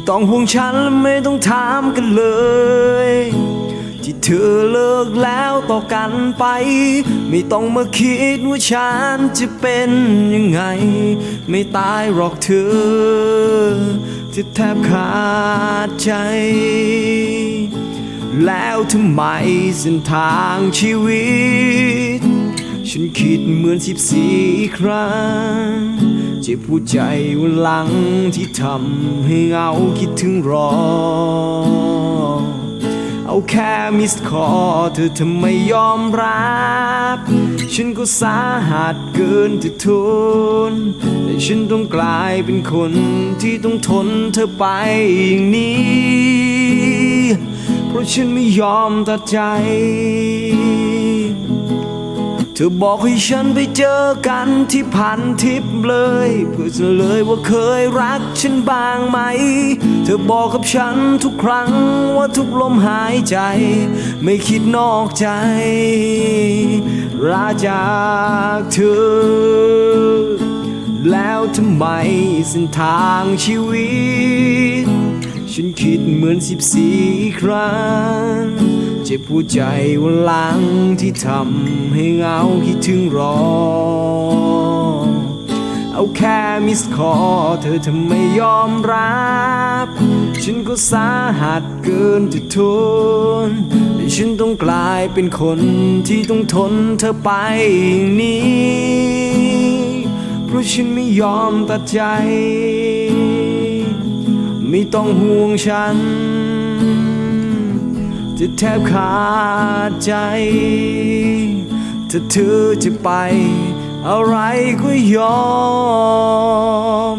่ต้องห่วงฉันและไม่ต้องถามกันเลย ที่เธอเลิกแล้วต่อกันไป ไม่ต้องมาคิดว่าฉันจะเป็นยังไง ไม่ตายหรอกเธอจะแทบขาดใจ แล้วทำไมเส้นทางชีวิต ฉันคิดเหมือนสิบสี่ครั้ง เจ็บหัวใจวันหลังที่ทำให้เงาคิดถึงรอ เอาแค่มิสคอเธอทำไมยอมรับ ฉันก็สาหัสเกินจะทนแต่ฉันต้องกลายเป็นคนที่ต้องทนเธอไปอย่างนี้ เพราะฉันไม่ยอมตัดใจ ธอบอกให้ฉันไปเจอกันที่พันทิปเลย เพื่อจะเลยว่าเคยรักฉันบ้างไหม เธอบอกกับฉันทุกครั้งว่าทุกลมหายใจ ไม่คิดนอกใจราจากเธอ แล้วทำไมเส้นทางชีวิต ฉันคิดเหมือนสิบสี่ครั้ง จ็บหัวใจวันหลังที่ทำให้เหงาคิดถึงรอ เอาแค่มิสคอเธอทำไมยอมรับ ฉันก็สาหัสเกินจะทนแต่ฉันต้องกลายเป็นคนที่ต้องทนเธอไปอย่างนี้ เพราะฉันไม่ยอมตัดใจ ไม่ต้องห่วงฉัน จะแทบขาดใจ ถ้าเธอจะไป อะไรก็ยอม